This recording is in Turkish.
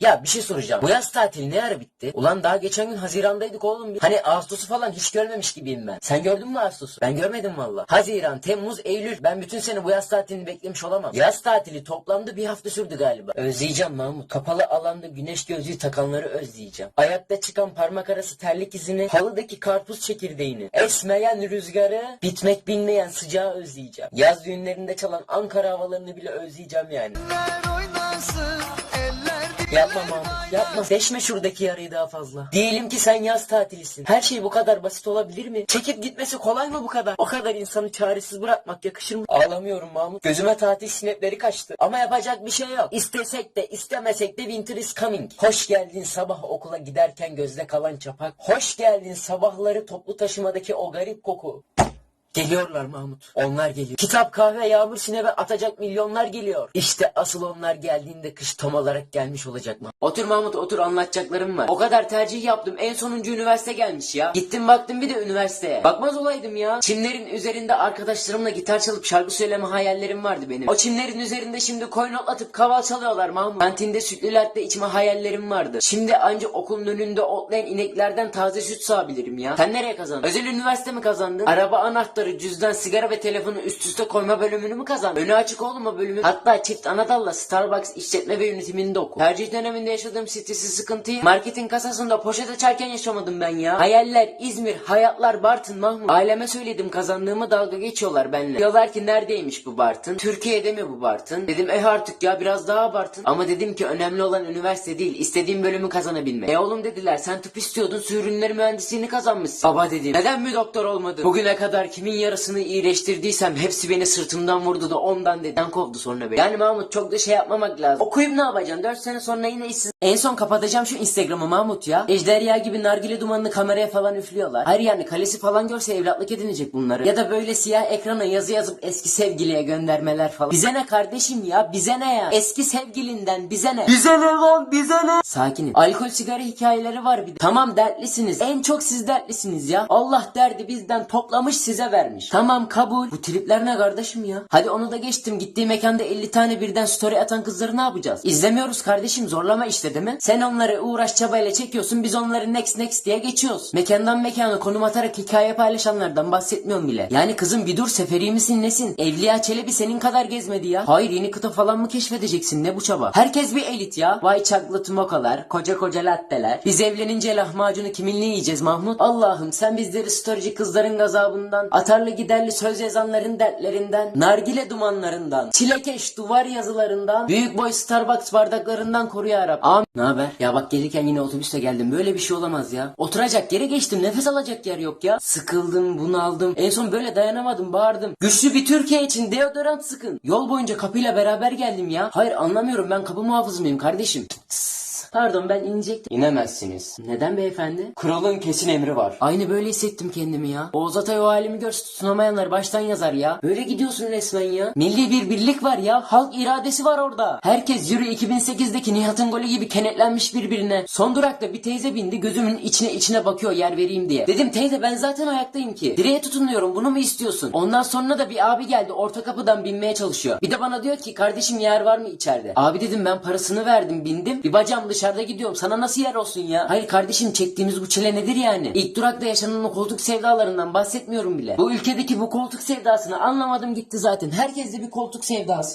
Ya bir şey soracağım. Bu yaz tatili ne ara bitti? Ulan daha geçen gün Haziran'daydık oğlum. Hani Ağustos'u falan hiç görmemiş gibiyim ben. Sen gördün mü Ağustos'u? Ben görmedim valla. Haziran, Temmuz, Eylül. Ben bütün sene bu yaz tatilini beklemiş olamam. Yaz tatili toplamda bir hafta sürdü galiba. Özleyeceğim Mahmut. Kapalı alanda güneş gözlüğü takanları özleyeceğim. Ayakta çıkan parmak arası terlik izini, halıdaki karpuz çekirdeğini, esmeyen rüzgarı, bitmek bilmeyen sıcağı özleyeceğim. Yaz düğünlerinde çalan Ankara havalarını bile özleyeceğim yani. Yapma Mahmut yapma. Deşme şuradaki yarayı daha fazla. Diyelim ki sen yaz tatilisin. Her şey bu kadar basit olabilir mi? Çekip gitmesi kolay mı bu kadar? O kadar insanı çaresiz bırakmak yakışır mı? Ağlamıyorum Mahmut. Gözüme tatil sinepleri kaçtı. Ama yapacak bir şey yok. İstesek de istemesek de winter is coming. Hoş geldin sabah okula giderken gözde kalan çapak. Hoş geldin sabahları toplu taşımadaki o garip koku. Geliyorlar Mahmut. Onlar geliyor. Kitap, kahve, yağmur, sineme atacak milyonlar geliyor. İşte asıl onlar geldiğinde kış tam olarak gelmiş olacak mı? Otur Mahmut otur anlatacaklarım var. O kadar tercih yaptım. En sonuncu üniversite gelmiş ya. Gittim baktım bir de üniversiteye. Bakmaz olaydım ya. Çimlerin üzerinde arkadaşlarımla gitar çalıp şarkı söyleme hayallerim vardı benim. O çimlerin üzerinde şimdi koyun otlatıp kaval çalıyorlar Mahmut. Kantinde sütlü latte içme hayallerim vardı. Şimdi ancak okulun önünde otlayan ineklerden taze süt sağabilirim ya. Sen nereye kazandın? Özel üniversite mi kazandın? Araba anahtarı, cüzdan, sigara ve telefonu üst üste koyma bölümünü mü kazandın? Önü açık oğlum o bölümü. Hatta çift anadalla Starbucks işletme ve yönetiminde oku. Tercih döneminde yaşadığım stresi sıkıntıyı marketin kasasında poşet açarken yaşamadım ben ya. Hayaller, İzmir, hayatlar Bartın, Mahmut. Aileme söyledim kazandığımı dalga geçiyorlar benimle. Diyorlar ki neredeymiş bu Bartın? Türkiye'de mi bu Bartın? Dedim eh artık ya biraz daha abartın. Ama dedim ki önemli olan üniversite değil istediğim bölümü kazanabilmek. E oğlum dediler sen tıp istiyordun su mühendisliğini kazanmışsın. Baba dedim neden mi doktor olmadın? Bugüne kadar kimin yarısını iyileştirdiysem hepsi beni sırtımdan vurdu da ondan dedi. kovdu sonra beni. Yani Mahmut çok da şey yapmamak lazım. Okuyup ne yapacaksın? 4 sene sonra yine işsiz. En son kapatacağım şu Instagram'ı Mahmut ya. Ejderha gibi nargile dumanını kameraya falan üflüyorlar. Hayır yani kalesi falan görse evlatlık edinecek bunları. Ya da böyle siyah ekrana yazı yazıp eski sevgiliye göndermeler falan. Bize ne kardeşim ya? Bize ne ya? Eski sevgilinden bize ne? Bize ne lan? Bize ne? Sakinim. Alkol sigara hikayeleri var bir de. Tamam dertlisiniz. En çok siz dertlisiniz ya. Allah derdi bizden toplamış size vermiş. Tamam kabul. Bu tripler ne kardeşim ya? Hadi onu da geçtim. Gittiği mekanda 50 tane birden story atan kızları ne yapacağız? İzlemiyoruz kardeşim zorlama işte değil mi? Sen onları uğraş çabayla çekiyorsun biz onları next next diye geçiyoruz. Mekandan mekana konum atarak hikaye paylaşanlardan bahsetmiyorum bile. Yani kızım bir dur seferi misin nesin? Evliya Çelebi senin kadar gezmedi ya. Hayır yeni kıta falan mı keşfedeceksin ne bu çaba? Herkes bir elit ya. Vay çaklı tumokalar, koca koca latteler. Biz evlenince lahmacunu kiminle yiyeceğiz Mahmut? Allah'ım sen bizleri storyci kızların gazabından, atarlı giderli söz yazanların dertlerinden, nargile dumanlarından, çilekeş duvar yazılarından, büyük boy Starbucks bardaklarından koru ya Rab. Amin. Ne haber? Ya bak gelirken yine otobüste geldim. Böyle bir şey olamaz ya. Oturacak yere geçtim. Nefes alacak yer yok ya. Sıkıldım, bunaldım. En son böyle dayanamadım, bağırdım. Güçlü bir Türkiye için deodorant sıkın. Yol boyunca kapıyla beraber geldim ya. Hayır anlamıyorum ben kapı muhafızı mıyım kardeşim? Pardon ben inecektim. İnemezsiniz. Neden beyefendi? Kralın kesin emri var. Aynı böyle hissettim kendimi ya. Oğuz Atay o halimi görse tutunamayanlar baştan yazar ya. Böyle gidiyorsun resmen ya. Milli bir birlik var ya. Halk iradesi var orada. Herkes Euro 2008'deki Nihat'ın golü gibi kenetlenmiş birbirine. Son durakta bir teyze bindi gözümün içine içine bakıyor yer vereyim diye. Dedim teyze ben zaten ayaktayım ki. Direğe tutunuyorum bunu mu istiyorsun? Ondan sonra da bir abi geldi orta kapıdan binmeye çalışıyor. Bir de bana diyor ki kardeşim yer var mı içeride? Abi dedim ben parasını verdim bindim. Bir bacağım dışarıda gidiyorum. Sana nasıl yer olsun ya? Hayır kardeşim çektiğimiz bu çile nedir yani? İlk durakta yaşanan o koltuk sevdalarından bahsetmiyorum bile. Bu ülkedeki bu koltuk sevdasını anlamadım gitti zaten. Herkeste bir koltuk sevdası.